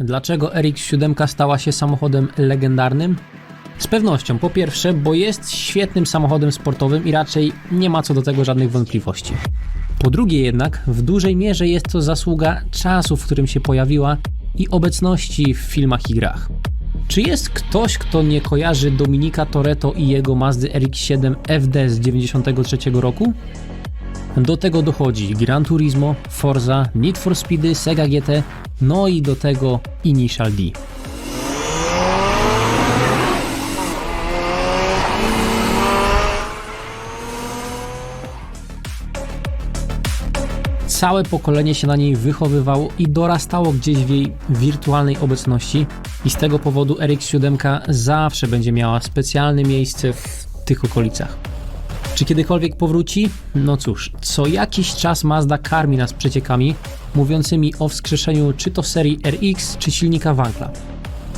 Dlaczego RX-7 stała się samochodem legendarnym? Z pewnością, po pierwsze, bo jest świetnym samochodem sportowym i raczej nie ma co do tego żadnych wątpliwości. Po drugie jednak, w dużej mierze jest to zasługa czasu, w którym się pojawiła i obecności w filmach i grach. Czy jest ktoś, kto nie kojarzy Dominika Toretto i jego Mazdy RX-7 FD z 93 roku? Do tego dochodzi Gran Turismo, Forza, Need for Speedy, Sega GT, no i do tego Initial D. Całe pokolenie się na niej wychowywało i dorastało gdzieś w jej wirtualnej obecności i z tego powodu RX-7 zawsze będzie miała specjalne miejsce w tych okolicach. Czy kiedykolwiek powróci? No cóż, co jakiś czas Mazda karmi nas przeciekami mówiącymi o wskrzeszeniu czy to serii RX, czy silnika Wankla.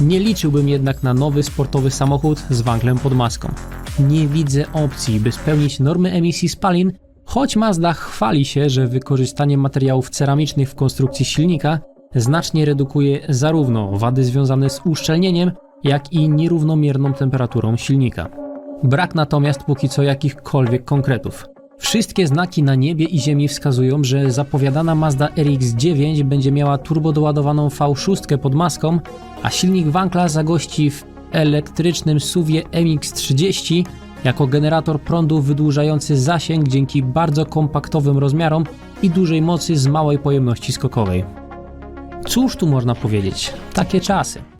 Nie liczyłbym jednak na nowy sportowy samochód z Wanklem pod maską. Nie widzę opcji, by spełnić normy emisji spalin, choć Mazda chwali się, że wykorzystanie materiałów ceramicznych w konstrukcji silnika znacznie redukuje zarówno wady związane z uszczelnieniem, jak i nierównomierną temperaturą silnika. Brak natomiast póki co jakichkolwiek konkretów. Wszystkie znaki na niebie i ziemi wskazują, że zapowiadana Mazda RX-9 będzie miała turbodoładowaną V6 pod maską, a silnik Wankla zagości w elektrycznym SUVie MX-30 jako generator prądu wydłużający zasięg dzięki bardzo kompaktowym rozmiarom i dużej mocy z małej pojemności skokowej. Cóż tu można powiedzieć? Takie czasy.